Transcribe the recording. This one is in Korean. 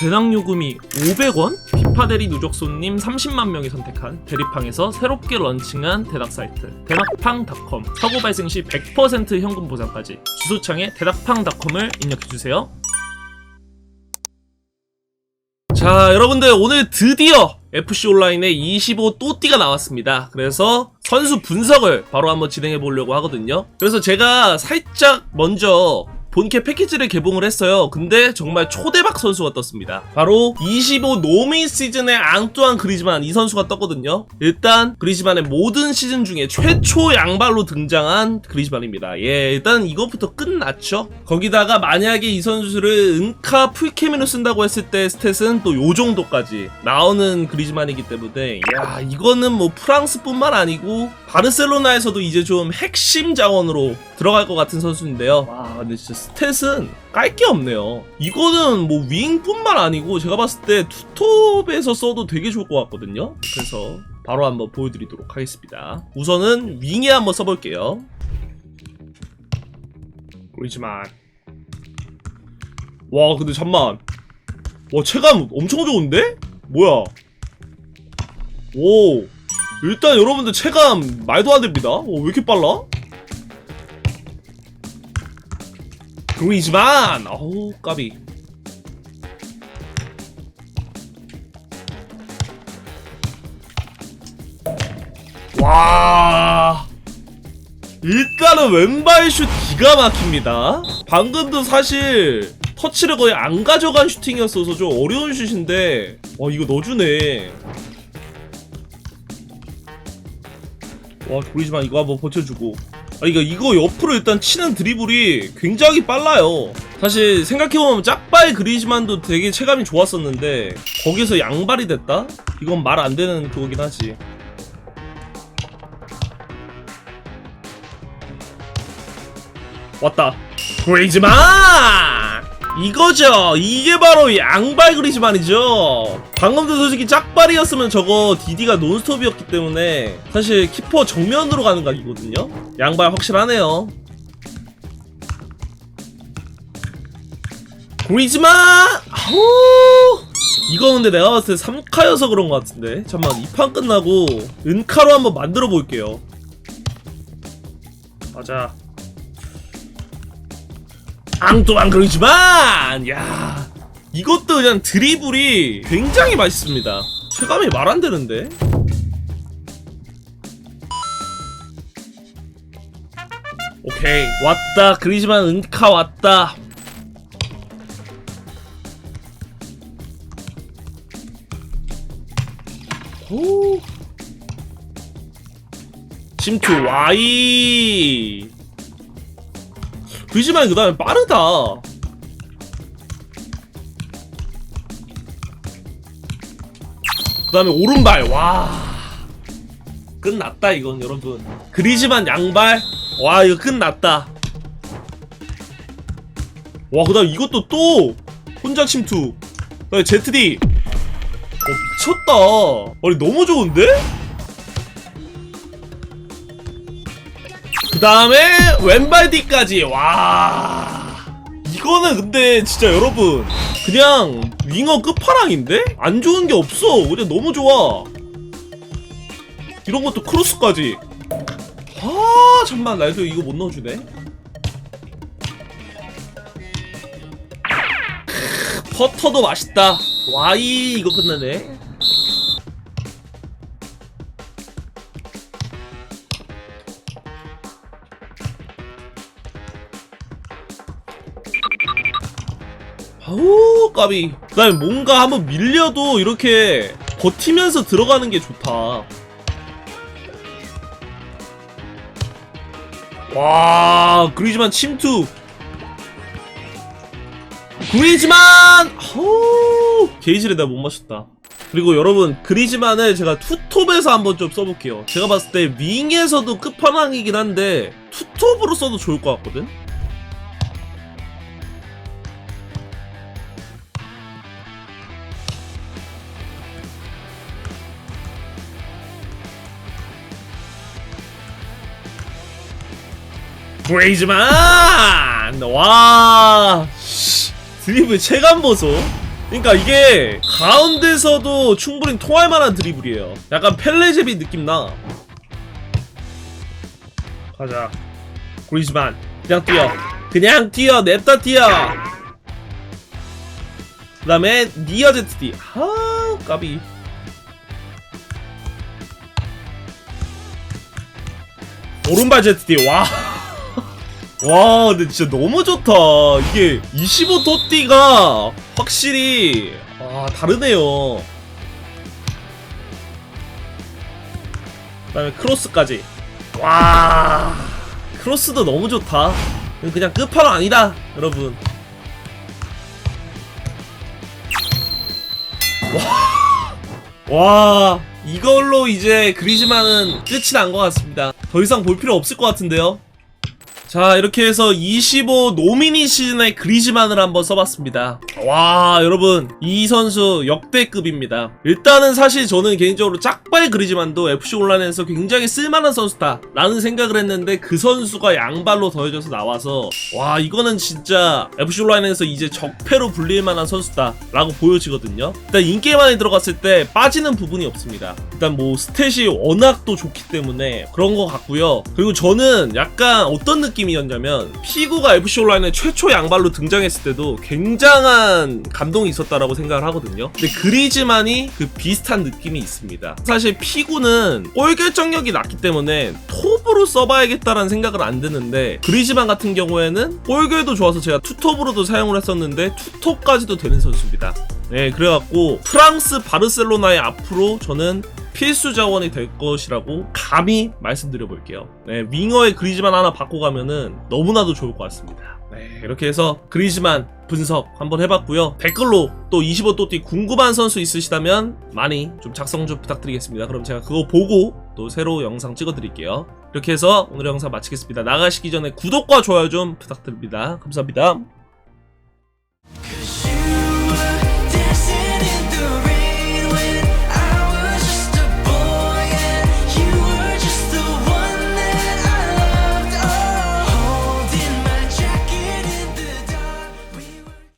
대당 요금이 500원? 비파대리 누적 손님 30만 명이 선택한 대리팡에서 새롭게 런칭한 대닥 사이트 대닥팡닷컴. 사고 발생 시 100% 현금 보상까지. 주소창에 대닥팡닷컴을 입력해주세요. 자 여러분들 오늘 드디어 FC 온라인에 25 또띠가 나왔습니다. 그래서 선수 분석을 바로 한번 진행해 보려고 하거든요. 그래서 제가 살짝 먼저 본캐 패키지를 개봉을 했어요. 근데 정말 초대박 선수가 떴습니다. 바로 25 노민 시즌의 앙뚜안 그리즈만 이 선수가 떴거든요. 일단 그리즈만의 모든 시즌 중에 최초 양발로 등장한 그리즈만입니다. 예, 일단 이것부터 끝났죠. 거기다가 만약에 이 선수를 은카 풀케미로 쓴다고 했을 때 스탯은 또 요 정도까지 나오는 그리즈만이기 때문에 야 이거는 뭐 프랑스뿐만 아니고 바르셀로나에서도 이제 좀 핵심 자원으로 들어갈 것 같은 선수인데요. 와 근데 진짜 스탯은 깔 게 없네요. 이거는 뭐 윙뿐만 아니고 제가 봤을 때 투톱에서 써도 되게 좋을 것 같거든요. 그래서 바로 한번 보여드리도록 하겠습니다. 우선은 윙에 한번 써볼게요. 그리지만 와 근데 잠만 와 체감 엄청 좋은데? 뭐야 오 일단 여러분들 체감 말도 안 됩니다 오, 왜 이렇게 빨라? 그리즈만 어우 까비 와. 일단은 왼발 슛 기가 막힙니다. 방금도 사실 터치를 거의 안 가져간 슈팅이었어서 좀 어려운 슛인데 와 이거 넣어주네. 와 그리지만 이거 한번 버텨주고 아 이거 이거 옆으로 일단 치는 드리블이 굉장히 빨라요. 사실 생각해보면 짝발 그리지만도 되게 체감이 좋았었는데 거기서 양발이 됐다? 이건 말 안 되는 그거긴 하지. 왔다. 그리즈만 이거죠. 이게 바로 양발 그리즈만이죠. 방금도 솔직히 짝발이었으면 저거 디디가 논스톱이었기 때문에 사실 키퍼 정면으로 가는 각이거든요. 양발 확실하네요. 그리즈만 아우! 이거 근데 내가 봤을 때 3카여서 그런 것 같은데. 잠깐만 이 판 끝나고 은카로 한번 만들어 볼게요. 맞아 앙뚜안 그리지만 야 이것도 그냥 드리블이 굉장히 맛있습니다. 체감이 말 안 되는데? 오케이. 왔다. 그리지만 은카 왔다. 오. 침투 와이 그지만 그 다음에 빠르다. 그 다음에 오른발, 와. 끝났다, 이건, 여러분. 그리지만 양발, 와, 이거 끝났다. 와, 그 다음 이것도 또, 혼자 침투. 그 다음에 ZD. 어, 미쳤다. 아니, 너무 좋은데? 그 다음에 왼발 뒤까지. 와. 이거는 근데 진짜 여러분 그냥 윙어 끝판왕인데? 안 좋은 게 없어. 그냥 너무 좋아. 이런 것도 크로스까지. 아 잠만 나도 이거 못 넣어주네. 크, 퍼터도 맛있다. 와이 이거 끝나네 아우 까비. 그 다음에 뭔가 한번 밀려도 이렇게 버티면서 들어가는 게 좋다. 와 그리지만 침투. 그리지만 호 게이지를 내가 못 맞췄다. 그리고 여러분 그리지만을 제가 투톱에서 한번 좀 써볼게요. 제가 봤을 때 윙에서도 끝판왕이긴 한데 투톱으로 써도 좋을 것 같거든 브레이즈만 와 씨, 드리블 체감 보소 그러니까 이게 가운데서도 충분히 통할 만한 드리블이에요. 약간 펠레제비 느낌 나. 가자. 그리즈만 그냥 뛰어. 그냥 뛰어. 냅다 뛰어. 그 다음에 니어 제트디. 아 까비. 오른발 제트디. 와. 와 근데 진짜 너무 좋다. 이게 25 토띠가 확실히 아 다르네요. 그 다음에 크로스까지. 와 크로스도 너무 좋다. 그냥 끝판왕 아니다 여러분. 와, 와 이걸로 이제 그리즈만은 끝이 난 것 같습니다. 더 이상 볼 필요 없을 것 같은데요 자 이렇게 해서 25 노미니 시즌의 그리즈만을 한번 써봤습니다. 와 여러분 이 선수 역대급입니다. 일단은 사실 저는 개인적으로 짝발 그리즈만도 FC 온라인에서 굉장히 쓸만한 선수다 라는 생각을 했는데 그 선수가 양발로 더해져서 나와서 와 이거는 진짜 FC 온라인에서 이제 적폐로 불릴 만한 선수다 라고 보여지거든요. 일단 인게임 안에 들어갔을 때 빠지는 부분이 없습니다. 일단 뭐 스탯이 워낙 또 좋기 때문에 그런 것 같고요. 그리고 저는 약간 어떤 느낌 이었냐면 피구가 FC 온라인에 최초 양발로 등장했을 때도 굉장한 감동이 있었다라고 생각을 하거든요. 근데 그리즈만이 그 비슷한 느낌이 있습니다. 사실 피구는 골 결정력이 낮기 때문에 톱으로 써봐야겠다라는 생각은 안 드는데 그리즈만 같은 경우에는 골결도 좋아서 제가 투톱으로도 사용을 했었는데 투톱까지도 되는 선수입니다. 네, 그래갖고 프랑스 바르셀로나의 앞으로 저는 필수 자원이 될 것이라고 감히 말씀드려 볼게요. 네, 윙어의 그리즈만 하나 바꿔가면은 너무나도 좋을 것 같습니다. 네, 이렇게 해서 그리즈만 분석 한번 해봤고요. 댓글로 또 25또띠 궁금한 선수 있으시다면 많이 좀 작성 좀 부탁드리겠습니다. 그럼 제가 그거 보고 또 새로 영상 찍어드릴게요. 이렇게 해서 오늘 영상 마치겠습니다. 나가시기 전에 구독과 좋아요 좀 부탁드립니다. 감사합니다.